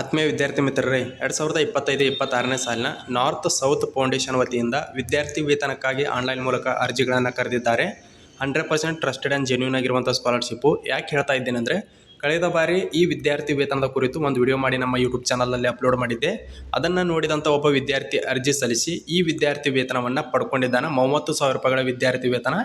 ಆತ್ಮೀಯ ವಿದ್ಯಾರ್ಥಿ ಮಿತ್ರರೇ, ಎರಡು ಸಾವಿರದ ಇಪ್ಪತ್ತೈದು ಇಪ್ಪತ್ತಾರನೇ ಸಾಲಿನ ನಾರ್ತ್ ಸೌತ್ ಫೌಂಡೇಶನ್ ವತಿಯಿಂದ ವಿದ್ಯಾರ್ಥಿ ವೇತನಕ್ಕಾಗಿ ಆನ್ಲೈನ್ ಮೂಲಕ ಅರ್ಜಿಗಳನ್ನು ಕರೆದಿದ್ದಾರೆ. Hundred percent trusted and genuine ಆಗಿರುವಂಥ ಸ್ಕಾಲರ್ಶಿಪ್ಪು. ಯಾಕೆ ಹೇಳ್ತಾ ಇದ್ದೇನೆ ಅಂದರೆ ಕಳೆದ ಬಾರಿ ಈ ವಿದ್ಯಾರ್ಥಿ ವೇತನದ ಕುರಿತು ಒಂದು ವಿಡಿಯೋ ಮಾಡಿ ನಮ್ಮ ಯೂಟ್ಯೂಬ್ ಚಾನಲಲ್ಲಿ ಅಪ್ಲೋಡ್ ಮಾಡಿದ್ದೆ. ಅದನ್ನು ನೋಡಿದಂಥ ಒಬ್ಬ ವಿದ್ಯಾರ್ಥಿ ಅರ್ಜಿ ಸಲ್ಲಿಸಿ ಈ ವಿದ್ಯಾರ್ಥಿ ವೇತನವನ್ನು ಪಡ್ಕೊಂಡಿದ್ದಾನೆ. ಮೂವತ್ತು ಸಾವಿರ ರೂಪಾಯಿಗಳ ವಿದ್ಯಾರ್ಥಿ ವೇತನ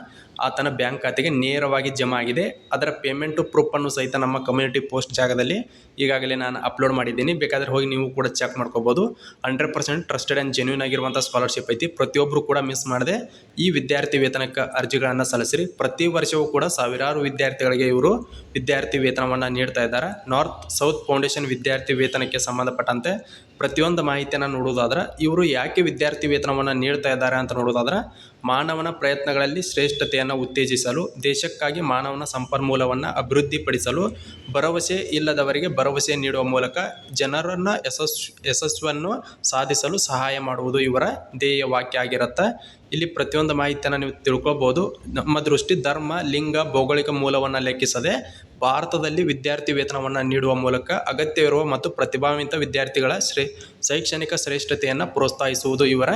ಆತನ ಬ್ಯಾಂಕ್ ಖಾತೆಗೆ ನೇರವಾಗಿ ಜಮಾ ಆಗಿದೆ. ಅದರ ಪೇಮೆಂಟು ಪ್ರೂಫನ್ನು ಸಹಿತ ನಮ್ಮ ಕಮ್ಯುನಿಟಿ ಪೋಸ್ಟ್ ಜಾಗದಲ್ಲಿ ಈಗಾಗಲೇ ನಾನು ಅಪ್ಲೋಡ್ ಮಾಡಿದ್ದೀನಿ. ಬೇಕಾದರೆ ಹೋಗಿ ನೀವು ಕೂಡ ಚೆಕ್ ಮಾಡ್ಕೋಬೋದು. Hundred percent trusted and genuine ಆಗಿರುವಂಥ ಸ್ಕಾಲರ್ಶಿಪ್ ಐತಿ. ಪ್ರತಿಯೊಬ್ಬರು ಕೂಡ ಮಿಸ್ ಮಾಡದೆ. ಈ ವಿದ್ಯಾರ್ಥಿ ವೇತನಕ್ಕೆ ಅರ್ಜಿಗಳನ್ನು ಸಲ್ಲಿಸಿರಿ. ಪ್ರತಿ ವರ್ಷವೂ ಕೂಡ ಸಾವಿರಾರು ವಿದ್ಯಾರ್ಥಿಗಳಿಗೆ ಇವರು ವಿದ್ಯಾರ್ಥಿ ವೇತನವನ್ನು ನೀಡ್ತಾ ಇದ್ದಾರೆ. ನಾರ್ತ್ ಸೌತ್ ಫೌಂಡೇಶನ್ ವಿದ್ಯಾರ್ಥಿ ವೇತನಕ್ಕೆ ಸಂಬಂಧಪಟ್ಟಂತೆ ಪ್ರತಿಯೊಂದು ಮಾಹಿತಿಯನ್ನು ನೋಡುವುದಾದ್ರೆ, ಇವರು ಯಾಕೆ ವಿದ್ಯಾರ್ಥಿ ವೇತನವನ್ನು ನೀಡ್ತಾ ಇದ್ದಾರೆ ಅಂತ ನೋಡೋದಾದ್ರೆ ಮಾನವನ ಪ್ರಯತ್ನಗಳಲ್ಲಿ ಶ್ರೇಷ್ಠತೆಯನ್ನು ಉತ್ತೇಜಿಸಲು, ದೇಶಕ್ಕಾಗಿ ಮಾನವನ ಸಂಪನ್ಮೂಲವನ್ನು ಅಭಿವೃದ್ಧಿಪಡಿಸಲು ಭರವಸೆ ಇಲ್ಲದವರಿಗೆ ಭರವಸೆ ನೀಡುವ ಮೂಲಕ ಜನರನ್ನು ಯಶಸ್, ಯಶಸ್ಸನ್ನು ಸಾಧಿಸಲು ಸಹಾಯ ಮಾಡುವುದು ಇವರ ಧ್ಯೇಯ ವಾಕ್ಯ ಆಗಿರುತ್ತೆ. ಇಲ್ಲಿ ಪ್ರತಿಯೊಂದು ಮಾಹಿತಿಯನ್ನು ನೀವು ತಿಳ್ಕೊಬೋದು. ನಮ್ಮ ದೃಷ್ಟಿ ಧರ್ಮ, ಲಿಂಗ, ಭೌಗೋಳಿಕ ಮೂಲವನ್ನು ಲೆಕ್ಕಿಸದೆ ಭಾರತದಲ್ಲಿ ವಿದ್ಯಾರ್ಥಿ ವೇತನವನ್ನು ನೀಡುವ ಮೂಲಕ ಅಗತ್ಯವಿರುವ ಮತ್ತು ಪ್ರತಿಭಾವಿತ ವಿದ್ಯಾರ್ಥಿಗಳ ಶ್ರೇ, ಶೈಕ್ಷಣಿಕ ಶ್ರೇಷ್ಠತೆಯನ್ನು ಪ್ರೋತ್ಸಾಹಿಸುವುದು ಇವರ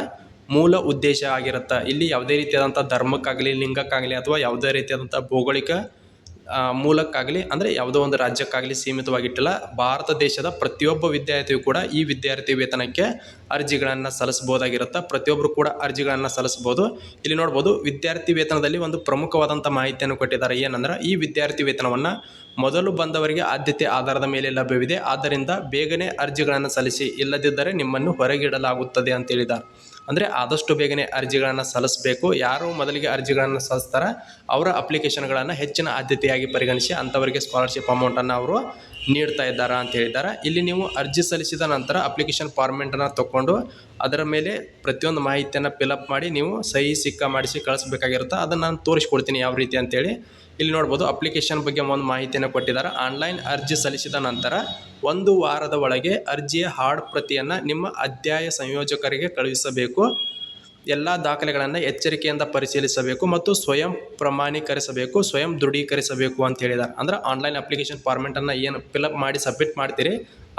ಮೂಲ ಉದ್ದೇಶ ಆಗಿರುತ್ತೆ. ಇಲ್ಲಿ ಯಾವುದೇ ರೀತಿಯಾದಂಥ ಧರ್ಮಕ್ಕಾಗಲಿ, ಲಿಂಗಕ್ಕಾಗಲಿ ಅಥವಾ ಯಾವುದೇ ರೀತಿಯಾದಂಥ ಭೌಗೋಳಿಕ ಮೂಲಕ್ಕಾಗಲಿ, ಅಂದರೆ ಯಾವುದೋ ಒಂದು ರಾಜ್ಯಕ್ಕಾಗಲಿ ಸೀಮಿತವಾಗಿಟ್ಟಿಲ್ಲ, ಭಾರತ ದೇಶದ ಪ್ರತಿಯೊಬ್ಬ ವಿದ್ಯಾರ್ಥಿಯು ಕೂಡ ಈ ವಿದ್ಯಾರ್ಥಿ ವೇತನಕ್ಕೆ ಅರ್ಜಿಗಳನ್ನು ಸಲ್ಲಿಸ್ಬೋದಾಗಿರುತ್ತೆ ಪ್ರತಿಯೊಬ್ಬರು ಕೂಡ ಅರ್ಜಿಗಳನ್ನು ಸಲ್ಲಿಸ್ಬೋದು ಇಲ್ಲಿ ನೋಡ್ಬೋದು, ವಿದ್ಯಾರ್ಥಿ ವೇತನದಲ್ಲಿ ಒಂದು ಪ್ರಮುಖವಾದಂಥ ಮಾಹಿತಿಯನ್ನು ಕೊಟ್ಟಿದ್ದಾರೆ. ಏನಂದ್ರೆ, ಈ ವಿದ್ಯಾರ್ಥಿ ವೇತನವನ್ನು ಮೊದಲು ಬಂದವರಿಗೆ ಆದ್ಯತೆ ಆಧಾರದ ಮೇಲೆ ಲಭ್ಯವಿದೆ. ಆದ್ದರಿಂದ ಬೇಗನೆ ಅರ್ಜಿಗಳನ್ನು ಸಲ್ಲಿಸಿ, ಇಲ್ಲದಿದ್ದರೆ ನಿಮ್ಮನ್ನು ಹೊರಗಿಡಲಾಗುತ್ತದೆ ಅಂತ ಹೇಳಿದ್ದಾರೆ. ಅಂದರೆ ಆದಷ್ಟು ಬೇಗನೆ ಅರ್ಜಿಗಳನ್ನು ಸಲ್ಲಿಸಬೇಕು. ಯಾರು ಮೊದಲಿಗೆ ಅರ್ಜಿಗಳನ್ನು ಸಲ್ಲಿಸ್ತಾರ ಅವರ ಅಪ್ಲಿಕೇಶನ್ಗಳನ್ನು ಹೆಚ್ಚಿನ ಆದ್ಯತೆಯಾಗಿ ಪರಿಗಣಿಸಿ ಅಂಥವರಿಗೆ ಸ್ಕಾಲರ್ಶಿಪ್ ಅಮೌಂಟನ್ನು ಅವರು ನೀಡ್ತಾ ಇದ್ದಾರೆ ಅಂತ ಹೇಳಿದ್ದಾರೆ. ಇಲ್ಲಿ ನೀವು ಅರ್ಜಿ ಸಲ್ಲಿಸಿದ ನಂತರ ಅಪ್ಲಿಕೇಶನ್ ಫಾರ್ಮೆಂಟನ್ನು ತಗೊಂಡು ಅದರ ಮೇಲೆ ಪ್ರತಿಯೊಂದು ಮಾಹಿತಿಯನ್ನು ಫಿಲಪ್ ಮಾಡಿ ನೀವು ಸಹಿ, ಸಿಕ್ಕ ಮಾಡಿಸಿ ಕಳಿಸ್ಬೇಕಾಗಿರುತ್ತೆ. ಅದನ್ನು ನಾನು ತೋರಿಸ್ಕೊಡ್ತೀನಿ ಯಾವ ರೀತಿ ಅಂತೇಳಿ ಇಲ್ಲಿ ನೋಡ್ಬೋದು ಅಪ್ಲಿಕೇಶನ್ ಬಗ್ಗೆ ಒಂದು ಮಾಹಿತಿಯನ್ನು ಕೊಟ್ಟಿದ್ದಾರೆ. ಆನ್ಲೈನ್ ಅರ್ಜಿ ಸಲ್ಲಿಸಿದ ನಂತರ ಒಂದು ವಾರದ ಒಳಗೆ ಅರ್ಜಿಯ ಹಾರ್ಡ್ ಪ್ರತಿಯನ್ನು ನಿಮ್ಮ ಅಧ್ಯಾಯ ಸಂಯೋಜಕರಿಗೆ ಕಳುಹಿಸಬೇಕು. ಎಲ್ಲ ದಾಖಲೆಗಳನ್ನು ಎಚ್ಚರಿಕೆಯಿಂದ ಪರಿಶೀಲಿಸಬೇಕು ಮತ್ತು ಸ್ವಯಂ ಪ್ರಮಾಣೀಕರಿಸಬೇಕು, ಸ್ವಯಂ ದೃಢೀಕರಿಸಬೇಕು ಅಂತ ಹೇಳಿದ್ದಾರೆ ಅಂದ್ರೆ ಆನ್ಲೈನ್ ಅಪ್ಲಿಕೇಶನ್ ಫಾರ್ಮೆಟನ್ನು ಏನು ಫಿಲಪ್ ಮಾಡಿ ಸಬ್ಮಿಟ್ ಮಾಡ್ತೀರಿ,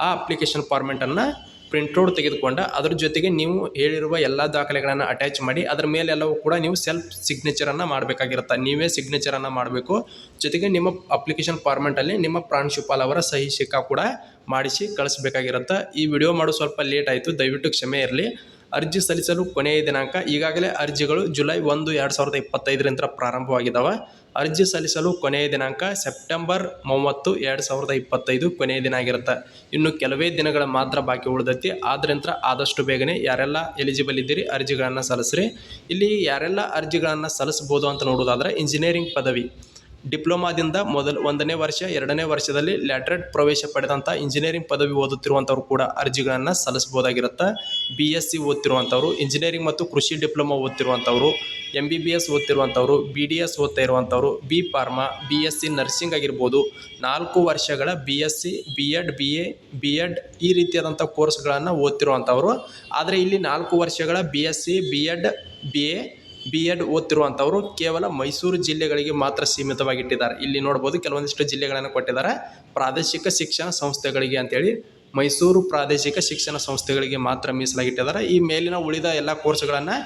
ಆ ಅಪ್ಲಿಕೇಶನ್ ಫಾರ್ಮೆಟನ್ನು ಪ್ರಿಂಟ್ಔಟ್ ತೆಗೆದುಕೊಂಡು ಅದ್ರ ಜೊತೆಗೆ ನೀವು ಹೇಳಿರುವ ಎಲ್ಲ ದಾಖಲೆಗಳನ್ನು ಅಟ್ಯಾಚ್ ಮಾಡಿ ಅದ್ರ ಮೇಲೆಲ್ಲವೂ ಕೂಡ ನೀವು ಸೆಲ್ಫ್ ಸಿಗ್ನೇಚರನ್ನು ಮಾಡಬೇಕಾಗಿರುತ್ತೆ. ನೀವೇ ಸಿಗ್ನೇಚರನ್ನು ಮಾಡಬೇಕು. ಜೊತೆಗೆ ನಿಮ್ಮ ಅಪ್ಲಿಕೇಶನ್ ಫಾರ್ಮೆಟಲ್ಲಿ ನಿಮ್ಮ ಪ್ರಾಂಶುಪಾಲ್ ಅವರ ಸಹಿ ಶಿಕ್ಕ ಕೂಡ ಮಾಡಿಸಿ ಕಳಿಸ್ಬೇಕಾಗಿರುತ್ತೆ. ಈ ವಿಡಿಯೋ ಮಾಡೋ ಸ್ವಲ್ಪ ಲೇಟ್ ಆಯಿತು, ದಯವಿಟ್ಟು ಕ್ಷಮೆ ಇರಲಿ. ಅರ್ಜಿ ಸಲ್ಲಿಸಲು ಕೊನೆಯ ದಿನಾಂಕ ಈಗಾಗಲೇ ಅರ್ಜಿಗಳು ಜುಲೈ ಒಂದು, ಎರಡು ಸಾವಿರದ ಇಪ್ಪತ್ತೈದರಿಂದ ಪ್ರಾರಂಭವಾಗಿದ್ದಾವೆ ಅರ್ಜಿ ಸಲ್ಲಿಸಲು ಕೊನೆಯ ದಿನಾಂಕ ಸೆಪ್ಟೆಂಬರ್ ಮೂವತ್ತು, ಎರಡು ಸಾವಿರದ ಇಪ್ಪತ್ತೈದು ಕೊನೆಯ ದಿನ ಆಗಿರುತ್ತೆ. ಇನ್ನು ಕೆಲವೇ ದಿನಗಳ ಮಾತ್ರ ಬಾಕಿ ಉಳಿದೈತಿ. ಆದ್ರಿಂದ ಆದಷ್ಟು ಬೇಗನೆ ಯಾರೆಲ್ಲ ಎಲಿಜಿಬಲ್ ಇದ್ದೀರಿ ಅರ್ಜಿಗಳನ್ನು ಸಲ್ಲಿಸ್ರಿ. ಇಲ್ಲಿ ಯಾರೆಲ್ಲ ಅರ್ಜಿಗಳನ್ನು ಸಲ್ಲಿಸ್ಬೋದು ಅಂತ ನೋಡೋದಾದ್ರೆ ಇಂಜಿನಿಯರಿಂಗ್ ಪದವಿ. ಡಿಪ್ಲೊಮಾದಿಂದ ಮೊದಲ ಒಂದನೇ ವರ್ಷ, ಎರಡನೇ ವರ್ಷದಲ್ಲಿ ಲ್ಯಾಟ್ರೇಟ್ ಪ್ರವೇಶ ಪಡೆದಂಥ ಇಂಜಿನಿಯರಿಂಗ್ ಪದವಿ ಓದುತ್ತಿರುವಂಥವ್ರು ಕೂಡ ಅರ್ಜಿಗಳನ್ನು ಸಲ್ಲಿಸ್ಬೋದಾಗಿರುತ್ತೆ ಬಿ ಎಸ್ ಸಿ ಓದ್ತಿರುವಂಥವ್ರು ಇಂಜಿನಿಯರಿಂಗ್ ಮತ್ತು ಕೃಷಿ ಡಿಪ್ಲೊಮಾ ಓದ್ತಿರುವಂಥವ್ರು ಎಂ ಬಿ ಬಿ ಎಸ್ ಓದ್ತಿರುವಂಥವ್ರು ಬಿ ಡಿ ಎಸ್ ಓದ್ತಾ ಇರುವಂಥವ್ರು B pharma B S C nursing ಆಗಿರ್ಬೋದು. ನಾಲ್ಕು ವರ್ಷಗಳ B S C B Ed B A B Ed ಈ ರೀತಿಯಾದಂಥ ಕೋರ್ಸ್ಗಳನ್ನು ಓದ್ತಿರುವಂಥವ್ರು ಆದರೆ ಇಲ್ಲಿ ನಾಲ್ಕು ವರ್ಷಗಳ B S C B Ed B A B Ed ಓದ್ತಿರುವಂಥವರು ಕೇವಲ ಮೈಸೂರು ಜಿಲ್ಲೆಗಳಿಗೆ ಮಾತ್ರ ಸೀಮಿತವಾಗಿಟ್ಟಿದ್ದಾರೆ. ಇಲ್ಲಿ ನೋಡ್ಬೋದು ಕೆಲವೊಂದಿಷ್ಟು ಜಿಲ್ಲೆಗಳನ್ನು ಕೊಟ್ಟಿದ್ದಾರೆ. ಪ್ರಾದೇಶಿಕ ಶಿಕ್ಷಣ ಸಂಸ್ಥೆಗಳಿಗೆ ಅಂತೇಳಿ ಮೈಸೂರು ಪ್ರಾದೇಶಿಕ ಶಿಕ್ಷಣ ಸಂಸ್ಥೆಗಳಿಗೆ ಮಾತ್ರ ಮೀಸಲಾಗಿಟ್ಟಿದ್ದಾರೆ. ಈ ಮೇಲಿನ ಉಳಿದ ಎಲ್ಲ ಕೋರ್ಸ್ಗಳನ್ನು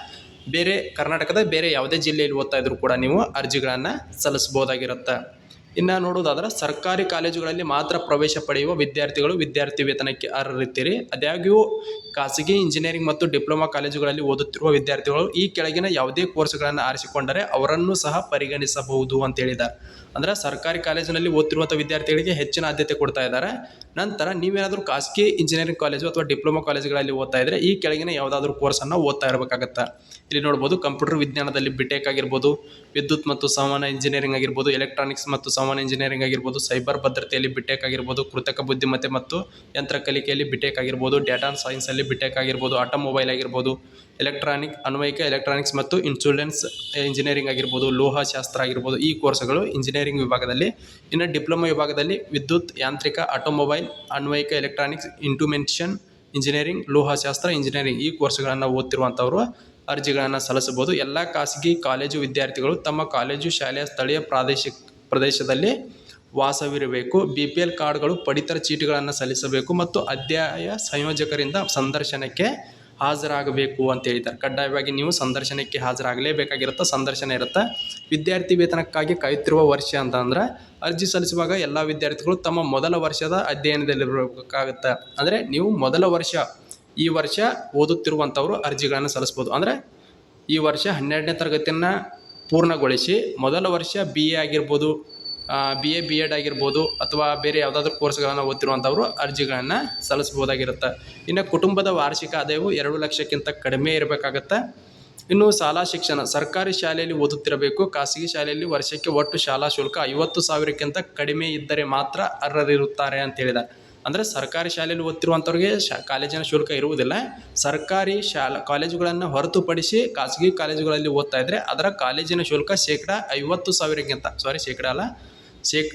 ಬೇರೆ ಕರ್ನಾಟಕದ ಬೇರೆ ಯಾವುದೇ ಜಿಲ್ಲೆಯಲ್ಲಿ ಓದ್ತಾ ಇದ್ರು ಕೂಡ ನೀವು ಅರ್ಜಿಗಳನ್ನು ಸಲ್ಲಿಸ್ಬೋದಾಗಿರುತ್ತೆ ಇನ್ನು ನೋಡೋದಾದ್ರೆ ಸರ್ಕಾರಿ ಕಾಲೇಜುಗಳಲ್ಲಿ ಮಾತ್ರ ಪ್ರವೇಶ ಪಡೆಯುವ ವಿದ್ಯಾರ್ಥಿಗಳು ವಿದ್ಯಾರ್ಥಿ ವೇತನಕ್ಕೆ ಅರ್ಹರಿದ್ದೀರಿ. ಆದಾಗ್ಯೂ ಖಾಸಗಿ ಇಂಜಿನಿಯರಿಂಗ್ ಮತ್ತು ಡಿಪ್ಲೊಮಾ ಕಾಲೇಜುಗಳಲ್ಲಿ ಓದುತ್ತಿರುವ ವಿದ್ಯಾರ್ಥಿಗಳು ಈ ಕೆಳಗಿನ ಯಾವುದೇ ಕೋರ್ಸ್ಗಳನ್ನು ಆರಿಸಿಕೊಂಡರೆ ಅವರನ್ನು ಸಹ ಪರಿಗಣಿಸಬಹುದು ಅಂತ ಹೇಳಿದ್ದಾರೆ. ಅಂದರೆ ಸರ್ಕಾರಿ ಕಾಲೇಜಿನಲ್ಲಿ ಓದ್ತಿರುವಂಥ ವಿದ್ಯಾರ್ಥಿಗಳಿಗೆ ಹೆಚ್ಚಿನ ಆದ್ಯತೆ ಕೊಡ್ತಾ ಇದ್ದಾರೆ. ನಂತರ ನೀವೇನಾದರೂ ಖಾಸಗಿ ಇಂಜಿನಿಯರಿಂಗ್ ಕಾಲೇಜು ಅಥವಾ ಡಿಪ್ಲೊಮಾ ಕಾಲೇಜುಗಳಲ್ಲಿ ಓದ್ತಾ ಇದ್ದರೆ ಈ ಕೆಳಗಿನ ಯಾವುದಾದ್ರೂ ಕೋರ್ಸನ್ನು ಓದ್ತಾ ಇರಬೇಕಾಗತ್ತೆ. ಇಲ್ಲಿ ನೋಡ್ಬೋದು ಕಂಪ್ಯೂಟರ್ ವಿಜ್ಞಾನದಲ್ಲಿ ಬಿಟೆಕ್ ಆಗಿರ್ಬೋದು, ವಿದ್ಯುತ್ ಮತ್ತು ಸಂವಹನ ಇಂಜಿನಿಯರಿಂಗ್ ಆಗಿರ್ಬೋದು ಎಲೆಕ್ಟ್ರಾನಿಕ್ಸ್ ಮತ್ತು ಸಂವಹನ ಇಂಜಿನಿಯರಿಂಗ್ ಆಗಿರ್ಬೋದು ಸೈಬರ್ ಭದ್ರತೆಯಲ್ಲಿ ಬಿಟೆಕ್ ಆಗಿರ್ಬೋದು, ಕೃತಕ ಬುದ್ಧಿಮತ್ತೆ ಮತ್ತು ಯಂತ್ರ ಕಲಿಕೆಯಲ್ಲಿ ಬಿಟೆಕ್ ಆಗಿರ್ಬೋದು ಡೇಟಾ ಸೈನ್ಸಲ್ಲಿ ಬಿಟೆಕ್ ಆಗಿರ್ಬೋದು ಆಟೋಮೊಬೈಲ್ ಆಗಿರ್ಬೋದು ಎಲೆಕ್ಟ್ರಾನಿಕ್ ಅನ್ವಯಿಕ ಎಲೆಕ್ಟ್ರಾನಿಕ್ಸ್ ಮತ್ತು ಇನ್ಸೂರೆನ್ಸ್ ಇಂಜಿನಿಯರಿಂಗ್ ಆಗಿರ್ಬೋದು, ಲೋಹಶಾಸ್ತ್ರ ಆಗಿರ್ಬೋದು, ಈ ಕೋರ್ಸ್ಗಳು ಇಂಜಿನಿಯರಿಂಗ್ ವಿಭಾಗದಲ್ಲಿ, ಇನ್ನು ಡಿಪ್ಲೊಮಾ ವಿಭಾಗದಲ್ಲಿ ವಿದ್ಯುತ್, ಯಾಂತ್ರಿಕ ಆಟೋಮೊಬೈಲ್ ಅನ್ವಯಿಕ ಎಲೆಕ್ಟ್ರಾನಿಕ್ಸ್ ಇಂಟುಮೆನ್ಷನ್ ಇಂಜಿನಿಯರಿಂಗ್ ಲೋಹಶಾಸ್ತ್ರ ಇಂಜಿನಿಯರಿಂಗ್ ಈ ಕೋರ್ಸ್ಗಳನ್ನು ಓದ್ತಿರುವಂಥವ್ರು ಅರ್ಜಿಗಳನ್ನು ಸಲ್ಲಿಸಬಹುದು. ಎಲ್ಲ ಖಾಸಗಿ ಕಾಲೇಜು ವಿದ್ಯಾರ್ಥಿಗಳು ತಮ್ಮ ಕಾಲೇಜು, ಶಾಲೆಯ ಸ್ಥಳೀಯ ಪ್ರಾದೇಶಿಕ ಪ್ರದೇಶದಲ್ಲಿ ವಾಸವಿರಬೇಕು. ಬಿ ಪಿ ಎಲ್ ಕಾರ್ಡ್ಗಳು ಪಡಿತರ ಚೀಟಿಗಳನ್ನು ಸಲ್ಲಿಸಬೇಕು ಮತ್ತು ಅಧ್ಯಾಯ ಸಂಯೋಜಕರಿಂದ ಸಂದರ್ಶನಕ್ಕೆ ಹಾಜರಾಗಬೇಕು ಅಂತ ಹೇಳಿದ್ದಾರೆ. ಕಡ್ಡಾಯವಾಗಿ ನೀವು ಸಂದರ್ಶನಕ್ಕೆ ಹಾಜರಾಗಲೇಬೇಕಾಗಿರುತ್ತೆ? ಸಂದರ್ಶನ ಇರುತ್ತೆ? ವಿದ್ಯಾರ್ಥಿ ವೇತನಕ್ಕಾಗಿ ಕಾಯುತ್ತಿರುವ ವರ್ಷ ಅಂತ ಅಂದ್ರೆ ಅರ್ಜಿ ಸಲ್ಲಿಸುವಾಗ ಎಲ್ಲ ವಿದ್ಯಾರ್ಥಿಗಳು ತಮ್ಮ ಮೊದಲ ವರ್ಷದ ಅಧ್ಯಯನದಲ್ಲಿರಬೇಕಾಗುತ್ತೆ. ಅಂದರೆ ನೀವು ಮೊದಲ ವರ್ಷ, ಈ ವರ್ಷ ಓದುತ್ತಿರುವಂಥವರು ಅರ್ಜಿಗಳನ್ನು ಸಲ್ಲಿಸ್ಬೋದು. ಅಂದರೆ ಈ ವರ್ಷ ಹನ್ನೆರಡನೇ ತರಗತಿಯನ್ನು ಪೂರ್ಣಗೊಳಿಸಿ ಮೊದಲ ವರ್ಷ ಬಿ ಎ ಆಗಿರ್ಬೋದು ಬಿ ಎ ಬಿ ಎಡ್ ಆಗಿರ್ಬೋದು ಅಥವಾ ಬೇರೆ ಯಾವುದಾದ್ರೂ ಕೋರ್ಸ್ಗಳನ್ನು ಓದ್ತಿರುವಂಥವ್ರು ಅರ್ಜಿಗಳನ್ನು ಸಲ್ಲಿಸ್ಬೋದಾಗಿರುತ್ತೆ ಇನ್ನು ಕುಟುಂಬದ ವಾರ್ಷಿಕ ಆದಾಯವು ಎರಡು ಲಕ್ಷಕ್ಕಿಂತ ಕಡಿಮೆ ಇರಬೇಕಾಗತ್ತೆ. ಇನ್ನು ಶಾಲಾ ಶಿಕ್ಷಣ, ಸರ್ಕಾರಿ ಶಾಲೆಯಲ್ಲಿ ಓದುತ್ತಿರಬೇಕು, ಖಾಸಗಿ ಶಾಲೆಯಲ್ಲಿ ವರ್ಷಕ್ಕೆ ಒಟ್ಟು ಶಾಲಾ ಶುಲ್ಕ ಐವತ್ತು ಸಾವಿರಕ್ಕಿಂತ ಕಡಿಮೆ ಇದ್ದರೆ ಮಾತ್ರ ಅರ್ಹರಿರುತ್ತಾರೆ ಅಂತ ಹೇಳಿದ್ದಾರೆ ಅಂದರೆ ಸರ್ಕಾರಿ ಶಾಲೆಯಲ್ಲಿ ಓದ್ತಿರುವಂಥವ್ರಿಗೆ ಶಾ, ಕಾಲೇಜಿನ ಶುಲ್ಕ ಇರುವುದಿಲ್ಲ. ಸರ್ಕಾರಿ ಶಾಲಾ, ಕಾಲೇಜುಗಳನ್ನು ಹೊರತುಪಡಿಸಿ ಖಾಸಗಿ ಕಾಲೇಜುಗಳಲ್ಲಿ ಓದ್ತಾ ಇದ್ದರೆ ಅದರ ಕಾಲೇಜಿನ ಶುಲ್ಕ ಶೇಕಡ ಐವತ್ತು ಸಾವಿರಕ್ಕಿಂತ ಸಾರಿ ಶೇಕಡ ಅಲ್ಲ, ಶೇಕ್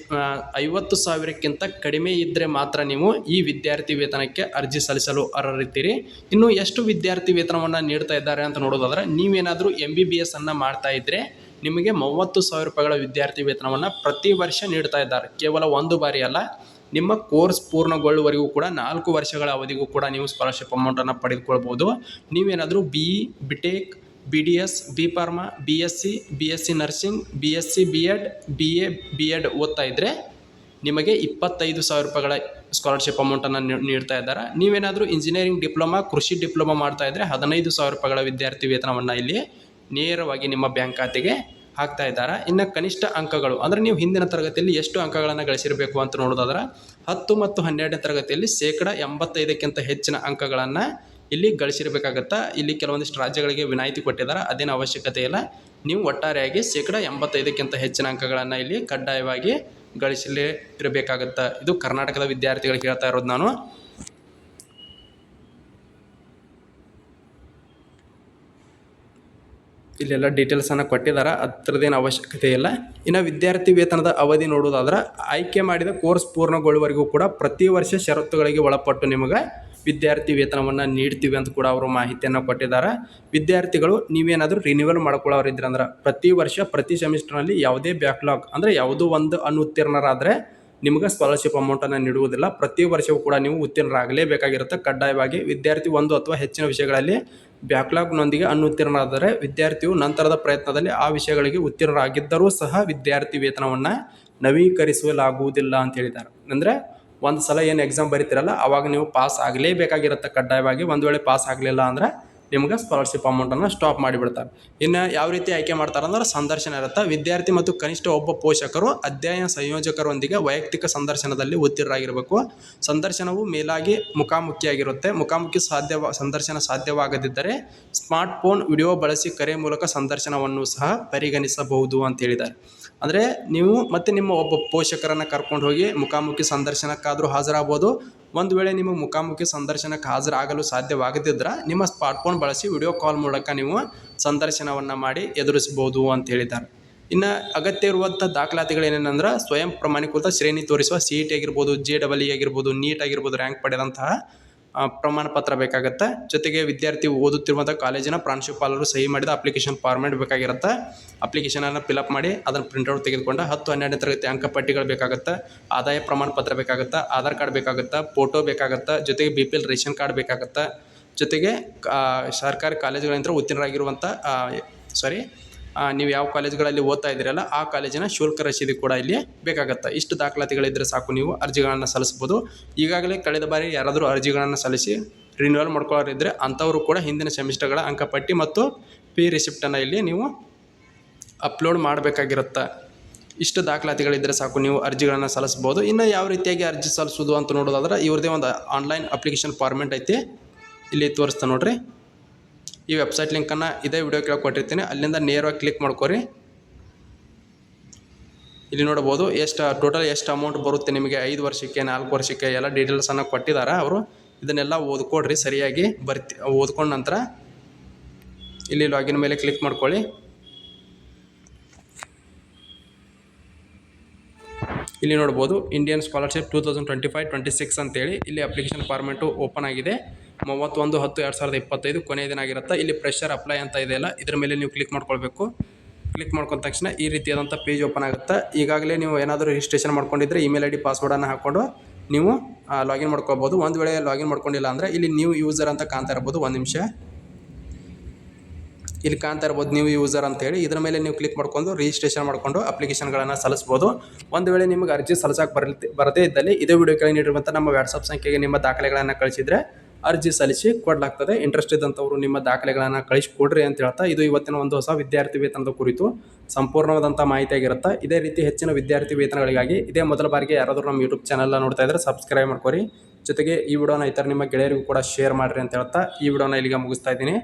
ಐವತ್ತು ಸಾವಿರಕ್ಕಿಂತ ಕಡಿಮೆ ಇದ್ದರೆ ಮಾತ್ರ ನೀವು ಈ ವಿದ್ಯಾರ್ಥಿ ವೇತನಕ್ಕೆ ಅರ್ಜಿ ಸಲ್ಲಿಸಲು ಅರ್ಹರಿದ್ದೀರಿ. ಇನ್ನು ಎಷ್ಟು ವಿದ್ಯಾರ್ಥಿ ವೇತನವನ್ನು ನೀಡ್ತಾ ಇದ್ದಾರೆ ಅಂತ ನೋಡೋದಾದ್ರೆ ನೀವೇನಾದರೂ ಎಂ ಬಿ ಬಿ ಎಸ್ ಅನ್ನು ಮಾಡ್ತಾ ಇದ್ದರೆ ನಿಮಗೆ ಮೂವತ್ತು ಸಾವಿರ ರೂಪಾಯಿಗಳ ವಿದ್ಯಾರ್ಥಿ ವೇತನವನ್ನು ಪ್ರತಿ ವರ್ಷ ನೀಡ್ತಾ ಇದ್ದಾರೆ. ಕೇವಲ ಒಂದು ಬಾರಿ ಅಲ್ಲ ನಿಮ್ಮ ಕೋರ್ಸ್ ಪೂರ್ಣಗೊಳ್ಳುವವರೆಗೂ ಕೂಡ ನಾಲ್ಕು ವರ್ಷಗಳ ಅವಧಿಗೂ ಕೂಡ ನೀವು ಸ್ಕಾಲರ್ಶಿಪ್ ಅಮೌಂಟನ್ನು ಪಡೆದುಕೊಳ್ಬೋದು. ನೀವೇನಾದರೂ B E B tech B D S B pharma B S C B S C nursing B S C B Ed B A B Ed ಓದ್ತಾ ಇದ್ದರೆ ನಿಮಗೆ ಇಪ್ಪತ್ತೈದು ಸಾವಿರ ರೂಪಾಯಿಗಳ ಸ್ಕಾಲರ್ಶಿಪ್ ಅಮೌಂಟನ್ನು ನೀಡ್ತಾ ಇದ್ದಾರೆ. ನೀವೇನಾದರೂ ಇಂಜಿನಿಯರಿಂಗ್ ಡಿಪ್ಲೊಮಾ ಕೃಷಿ ಡಿಪ್ಲೊಮಾ ಮಾಡ್ತಾ ಇದ್ದರೆ ಹದಿನೈದು ಸಾವಿರ ರೂಪಾಯಿಗಳ ವಿದ್ಯಾರ್ಥಿ ವೇತನವನ್ನು ಇಲ್ಲಿ ನೇರವಾಗಿ ನಿಮ್ಮ ಬ್ಯಾಂಕ್ ಖಾತೆಗೆ ಹಾಕ್ತಾ ಇದ್ದಾರೆ. ಇನ್ನು ಕನಿಷ್ಠ ಅಂಕಗಳು, ಅಂದರೆ ನೀವು ಹಿಂದಿನ ತರಗತಿಯಲ್ಲಿ ಎಷ್ಟು ಅಂಕಗಳನ್ನು ಗಳಿಸಿರಬೇಕು ಅಂತ ನೋಡೋದಾದ್ರೆ ಹತ್ತು ಮತ್ತು ಹನ್ನೆರಡನೇ ತರಗತಿಯಲ್ಲಿ ಶೇಕಡ ಎಂಬತ್ತೈದಕ್ಕಿಂತ ಹೆಚ್ಚಿನ ಅಂಕಗಳನ್ನು ಇಲ್ಲಿ ಗಳಿಸಿರಬೇಕಾಗತ್ತಾ. ಇಲ್ಲಿ ಕೆಲವೊಂದಿಷ್ಟು ರಾಜ್ಯಗಳಿಗೆ ವಿನಾಯಿತಿ ಕೊಟ್ಟಿದ್ದಾರೆ, ಅದೇನು ಅವಶ್ಯಕತೆ ಇಲ್ಲ. ನೀವು ಒಟ್ಟಾರೆಯಾಗಿ ಶೇಕಡ ಎಂಬತ್ತೈದಕ್ಕಿಂತ ಹೆಚ್ಚಿನ ಅಂಕಗಳನ್ನು ಇಲ್ಲಿ ಕಡ್ಡಾಯವಾಗಿ ಗಳಿಸಲೇ ಇರಬೇಕಾಗತ್ತೆ. ಇದು ಕರ್ನಾಟಕದ ವಿದ್ಯಾರ್ಥಿಗಳಿಗೆ ಹೇಳ್ತಾ ಇರೋದು ನಾನು. ಇಲ್ಲೆಲ್ಲ ಡೀಟೇಲ್ಸನ್ನು ಕೊಟ್ಟಿದ್ದಾರೆ ಅದ್ರದ್ದೇನು ಅವಶ್ಯಕತೆ ಇಲ್ಲ. ಇನ್ನು ವಿದ್ಯಾರ್ಥಿ ವೇತನದ ಅವಧಿ ನೋಡೋದಾದ್ರೆ ಆಯ್ಕೆ ಮಾಡಿದ ಕೋರ್ಸ್ ಪೂರ್ಣಗೊಳ್ಳುವವರೆಗೂ ಕೂಡ ಪ್ರತಿ ವರ್ಷ ಷರತ್ತುಗಳಿಗೆ ಒಳಪಟ್ಟು ನಿಮಗೆ ವಿದ್ಯಾರ್ಥಿ ವೇತನವನ್ನು ನೀಡ್ತೀವಿ ಅಂತ ಕೂಡ ಅವರು ಮಾಹಿತಿಯನ್ನು ಕೊಟ್ಟಿದ್ದಾರೆ ವಿದ್ಯಾರ್ಥಿಗಳು ನೀವೇನಾದರೂ ರಿನ್ಯೂವಲ್ ಮಾಡ್ಕೊಳ್ಳೋರಿದ್ರೆ ಅಂದ್ರೆ, ಪ್ರತಿ ವರ್ಷ, ಪ್ರತಿ ಸೆಮಿಸ್ಟರ್ನಲ್ಲಿ ಯಾವುದೇ ಬ್ಯಾಕ್ಲಾಗ್ ಅಂದರೆ ಯಾವುದೋ ಒಂದು ಅನುತ್ತೀರ್ಣರಾದರೆ ನಿಮಗೆ ಸ್ಕಾಲರ್ಶಿಪ್ ಅಮೌಂಟನ್ನು ನೀಡುವುದಿಲ್ಲ. ಪ್ರತಿ ವರ್ಷವೂ ಕೂಡ ನೀವು ಉತ್ತೀರ್ಣರಾಗಲೇಬೇಕಾಗಿರುತ್ತೆ. ಕಡ್ಡಾಯವಾಗಿ ವಿದ್ಯಾರ್ಥಿ ಒಂದು ಅಥವಾ ಹೆಚ್ಚಿನ ವಿಷಯಗಳಲ್ಲಿ ಬ್ಯಾಕ್ಲಾಗ್ನೊಂದಿಗೆ ಅನುತ್ತೀರ್ಣರಾದರೆ ವಿದ್ಯಾರ್ಥಿಯು ನಂತರದ ಪ್ರಯತ್ನದಲ್ಲಿ ಆ ವಿಷಯಗಳಿಗೆ ಉತ್ತೀರ್ಣರಾಗಿದ್ದರೂ ಸಹ ವಿದ್ಯಾರ್ಥಿ ವೇತನವನ್ನು ನವೀಕರಿಸಲಾಗುವುದಿಲ್ಲ ಅಂತ ಹೇಳಿದ್ದಾರೆ. ಅಂದರೆ ಒಂದು ಸಲ ಏನು ಎಕ್ಸಾಮ್ ಬರೀತಿರಲ್ಲ, ಅವಾಗ ನೀವು ಪಾಸ್ ಆಗಲೇಬೇಕಾಗಿರುತ್ತೆ ಕಡ್ಡಾಯವಾಗಿ, ಒಂದು ವೇಳೆ ಪಾಸ್ ಆಗಲಿಲ್ಲ ಅಂದರೆ ನಿಮ್ಗೆ ಸ್ಕಾಲರ್ಶಿಪ್ ಅಮೌಂಟನ್ನು ಸ್ಟಾಪ್ ಮಾಡಿಬಿಡ್ತಾರೆ. ಇನ್ನು ಯಾವ ರೀತಿ ಆಯ್ಕೆ ಮಾಡ್ತಾರೆ ಅಂದ್ರೆ ಸಂದರ್ಶನ ಇರುತ್ತೆ. ವಿದ್ಯಾರ್ಥಿ ಮತ್ತು ಕನಿಷ್ಠ ಒಬ್ಬ ಪೋಷಕರು ಅಧ್ಯಯನ ಸಂಯೋಜಕರೊಂದಿಗೆ ವೈಯಕ್ತಿಕ ಸಂದರ್ಶನದಲ್ಲಿ ಉತ್ತೀರ್ಣರಾಗಿರಬೇಕು. ಸಂದರ್ಶನವು ಮೇಲಾಗಿ ಮುಖಾಮುಖಿಯಾಗಿರುತ್ತೆ. ಮುಖಾಮುಖಿ ಸಾಧ್ಯ ಸಂದರ್ಶನ ಸಾಧ್ಯವಾಗದಿದ್ದರೆ ಸ್ಮಾರ್ಟ್ ಫೋನ್ ವಿಡಿಯೋ ಬಳಸಿ ಕರೆ ಮೂಲಕ ಸಂದರ್ಶನವನ್ನು ಸಹ ಪರಿಗಣಿಸಬಹುದು ಅಂತ ಹೇಳಿದ್ದಾರೆ. ಅಂದರೆ ನೀವು ಮತ್ತು ನಿಮ್ಮ ಒಬ್ಬ ಪೋಷಕರನ್ನು ಕರ್ಕೊಂಡು ಹೋಗಿ ಮುಖಾಮುಖಿ ಸಂದರ್ಶನಕ್ಕಾದರೂ ಹಾಜರಾಗ್ಬೋದು. ಒಂದು ವೇಳೆ ನಿಮ್ಮ ಮುಖಾಮುಖಿ ಸಂದರ್ಶನಕ್ಕೆ ಹಾಜರಾಗಲು ಸಾಧ್ಯವಾಗದಿದ್ದರೆ ನಿಮ್ಮ ಸ್ಮಾರ್ಟ್ಫೋನ್ ಬಳಸಿ ವಿಡಿಯೋ ಕಾಲ್ ಮೂಲಕ ನೀವು ಸಂದರ್ಶನವನ್ನು ಮಾಡಿ ಎದುರಿಸ್ಬೋದು ಅಂತ ಹೇಳಿದ್ದಾರೆ. ಇನ್ನು ಅಗತ್ಯ ಇರುವಂಥ ದಾಖಲಾತಿಗಳೇನೇನಂದ್ರೆ ಸ್ವಯಂ ಪ್ರಮಾಣೀಕೃತ ಶ್ರೇಣಿ ತೋರಿಸುವ ಸಿ ಇ ಟಿ ಆಗಿರ್ಬೋದು ಜೆ ಡಬಲ್ ಇ ಆಗಿರ್ಬೋದು ನೀಟ್ ಆಗಿರ್ಬೋದು ರ್ಯಾಂಕ್ ಪಡೆದಂತಹ ಪ್ರಮಾಣ ಪತ್ರ ಬೇಕಾಗುತ್ತೆ. ಜೊತೆಗೆ ವಿದ್ಯಾರ್ಥಿ ಓದುತ್ತಿರುವಂಥ ಕಾಲೇಜಿನ ಪ್ರಾಂಶುಪಾಲರು ಸಹಿ ಮಾಡಿದ ಅಪ್ಲಿಕೇಶನ್ ಫಾರ್ಮೇಟ್ ಬೇಕಾಗಿರುತ್ತೆ. ಅಪ್ಲಿಕೇಶನನ್ನು ಫಿಲಪ್ ಮಾಡಿ ಅದನ್ನು ಪ್ರಿಂಟ್ಔಟ್ ತೆಗೆದುಕೊಂಡು ಹತ್ತು ಹನ್ನೆರಡನೇ ತರಗತಿ ಅಂಕಪಟ್ಟಿಗಳು ಬೇಕಾಗುತ್ತೆ. ಆದಾಯ ಪ್ರಮಾಣ ಪತ್ರ ಬೇಕಾಗುತ್ತೆ, ಆಧಾರ್ ಕಾರ್ಡ್ ಬೇಕಾಗುತ್ತೆ ಫೋಟೋ ಬೇಕಾಗುತ್ತೆ, ಜೊತೆಗೆ B P L ration card ಬೇಕಾಗುತ್ತೆ. ಜೊತೆಗೆ ಸರ್ಕಾರಿ ಕಾಲೇಜುಗಳಿಂದ ಉತ್ತೀರ್ಣರಾಗಿರುವಂಥ ಸಾರಿ ನೀವು ಯಾವ ಕಾಲೇಜುಗಳಲ್ಲಿ ಓದ್ತಾ ಇದ್ದೀರಲ್ಲ, ಆ ಕಾಲೇಜಿನ ಶುಲ್ಕ ರಸೀದಿ ಕೂಡ ಇಲ್ಲಿ ಬೇಕಾಗುತ್ತೆ. ಇಷ್ಟು ದಾಖಲಾತಿಗಳಿದ್ದರೆ ಸಾಕು, ನೀವು ಅರ್ಜಿಗಳನ್ನು ಸಲ್ಲಿಸ್ಬೋದು. ಈಗಾಗಲೇ ಕಳೆದ ಬಾರಿ ಯಾರಾದರೂ ಅರ್ಜಿಗಳನ್ನು ಸಲ್ಲಿಸಿ ರಿನ್ಯೂವಲ್ ಮಾಡ್ಕೊಳ್ಳೋರಿದ್ದರೆ ಅಂಥವರು ಕೂಡ ಹಿಂದಿನ ಸೆಮಿಸ್ಟರ್ಗಳ ಅಂಕಪಟ್ಟಿ ಮತ್ತು ಪಿ ರಿಸಿಪ್ಟನ್ನು ಇಲ್ಲಿ ನೀವು ಅಪ್ಲೋಡ್ ಮಾಡಬೇಕಾಗಿರುತ್ತೆ. ಇಷ್ಟು ದಾಖಲಾತಿಗಳಿದ್ದರೆ ಸಾಕು, ನೀವು ಅರ್ಜಿಗಳನ್ನು ಸಲ್ಲಿಸ್ಬೋದು. ಇನ್ನು ಯಾವ ರೀತಿಯಾಗಿ ಅರ್ಜಿ ಸಲ್ಲಿಸೋದು ಅಂತ ನೋಡೋದಾದ್ರೆ, ಇವ್ರದ್ದೇ ಒಂದು ಆನ್ಲೈನ್ ಅಪ್ಲಿಕೇಶನ್ ಫಾರ್ಮೆಂಟ್ ಐತಿ. ಇಲ್ಲಿ ತೋರಿಸ್ತಾ ನೋಡ್ರಿ. ಈ ವೆಬ್ಸೈಟ್ ಲಿಂಕನ್ನು ಇದೇ ವಿಡಿಯೋ ಕೆಳಗೆ ಕೊಟ್ಟಿರ್ತೀನಿ. ಅಲ್ಲಿಂದ ನೇರವಾಗಿ ಕ್ಲಿಕ್ ಮಾಡ್ಕೊರಿ. ಇಲ್ಲಿ ನೋಡ್ಬೋದು ಎಷ್ಟು ಟೋಟಲ್ ಎಷ್ಟು ಅಮೌಂಟ್ ಬರುತ್ತೆ ನಿಮಗೆ? ಐದು ವರ್ಷಕ್ಕೆ, ನಾಲ್ಕು ವರ್ಷಕ್ಕೆ ಎಲ್ಲ ಡೀಟೇಲ್ಸನ್ನು ಕೊಟ್ಟಿದ್ದಾರೆ ಅವರು. ಇದನ್ನೆಲ್ಲ ಓದ್ಕೊಡ್ರಿ, ಸರಿಯಾಗಿ ಬರ್ತಿ, ಓದ್ಕೊಂಡ ನಂತರ ಇಲ್ಲಿ ಲಾಗಿನ್ ಮೇಲೆ ಕ್ಲಿಕ್ ಮಾಡ್ಕೊಳ್ಳಿ. ಇಲ್ಲಿ ನೋಡ್ಬೋದು Indian scholarship two thousand twenty five twenty six ಅಂತೇಳಿ ಇಲ್ಲಿ ಅಪ್ಲಿಕೇಶನ್ ಫಾರ್ಮೆಟು ಓಪನ್ ಆಗಿದೆ. ಮೂವತ್ತೊಂದು, ಹತ್ತು, ಎರಡು ಸಾವಿರದ ಇಪ್ಪತ್ತೈದು ಕೊನೆಯ ದಿನ ಆಗಿರುತ್ತೆ, ಇಲ್ಲಿ ಪ್ರೆಷರ್ ಅಪ್ಲೈ ಅಂತ ಇದೆಯಲ್ಲ ಇದ್ರ ಮೇಲೆ ನೀವು ಕ್ಲಿಕ್ ಮಾಡ್ಕೊಳ್ಬೇಕು. ಕ್ಲಿಕ್ ಮಾಡ್ಕೊಂಡ ತಕ್ಷಣ ಈ ರೀತಿಯಾದಂಥ ಪೇಜ್ ಓಪನ್ ಆಗುತ್ತೆ, ಈಗಾಗಲೇ ನೀವು ಏನಾದರೂ ರಿಜಿಸ್ಟ್ರೇಷನ್ ಮಾಡ್ಕೊಂಡಿದ್ರೆ ಇಮೇಲ್ ಐ ಡಿ ಪಾಸ್ವರ್ಡನ್ನು ಹಾಕ್ಕೊಂಡು ನೀವು ಲಾಗಿನ್ ಮಾಡ್ಕೋಬೋದು ಒಂದು ವೇಳೆ ಲಾಗಿನ್ ಮಾಡ್ಕೊಂಡಿಲ್ಲ ಅಂದರೆ ಇಲ್ಲಿ ನ್ಯೂ ಯೂಸರ್ ಅಂತ ಕಾಣ್ತಾ ಇರ್ಬೋದು. ಒಂದು ನಿಮಿಷ. ಇಲ್ಲಿ ಕಾಣ್ತಾ ಇರ್ಬೋದು ನೀವು ಯೂಸರ್ ಅಂತ ಹೇಳಿ. ಇದ್ರ ಮೇಲೆ ನೀವು ಕ್ಲಿಕ್ ಮಾಡ್ಕೊಂಡು ರಿಜಿಸ್ಟ್ರೇಷನ್ ಮಾಡ್ಕೊಂಡು ಅಪ್ಲಿಕೇಶನ್ಗಳನ್ನು ಸಲ್ಲಿಸ್ಬೋದು. ಒಂದು ವೇಳೆ ನಿಮಗೆ ಅರ್ಜಿ ಸಲ್ಲಿಸೋಕೆ ಬರಲಿ, ಬರದೇ ಇದ್ದಲ್ಲಿ ಇದೇ ವಿಡಿಯೋ ಕೆಳಗೆ ನೀಡಿರುವಂಥ ನಮ್ಮ ವಾಟ್ಸಪ್ ಸಂಖ್ಯೆಗೆ ನಿಮ್ಮ ದಾಖಲೆಗಳನ್ನು ಕಳಿಸಿದರೆ ಅರ್ಜಿ ಸಲ್ಲಿಸಿ ಕೊಡಲಾಗ್ತದೆ. ಇಂಟ್ರೆಸ್ಟ್ ಇದ್ದಂಥವ್ರು ನಿಮ್ಮ ದಾಖಲೆಗಳನ್ನು ಕಳಿಸಿ ಕೊಡ್ರಿ ಅಂತ ಹೇಳ್ತಾ ಇದು ಇವತ್ತಿನ ಒಂದು ಹೊಸ ವಿದ್ಯಾರ್ಥಿ ವೇತನದ ಕುರಿತು ಸಂಪೂರ್ಣವಾದಂಥ ಮಾಹಿತಿಯಾಗಿರುತ್ತೆ. ಇದೇ ರೀತಿ ಹೆಚ್ಚಿನ ವಿದ್ಯಾರ್ಥಿ ವೇತನಗಳಿಗಾಗಿ ಇದೇ ಮೊದಲ ಬಾರಿಗೆ ಯಾರಾದರೂ ನಮ್ಮ ಯೂಟ್ಯೂಬ್ ಚಾನಲ್ನ ನೋಡ್ತಾ ಇದ್ದರೆ ಸಬ್ಸ್ಕ್ರೈಬ್ ಮಾಡ್ಕೊರಿ. ಜೊತೆಗೆ ಈ ವಿಡಿಯೋನ ಇತರ ನಿಮ್ಮ ಗೆಳೆಯರಿಗೂ ಕೂಡ ಶೇರ್ ಮಾಡಿರಿ ಅಂತ ಹೇಳ್ತಾ ಈ ವಿಡಿಯೋನ ಇಲ್ಲಿಗೆ ಮುಗಿಸ್ತಾ ಇದ್ದೀನಿ.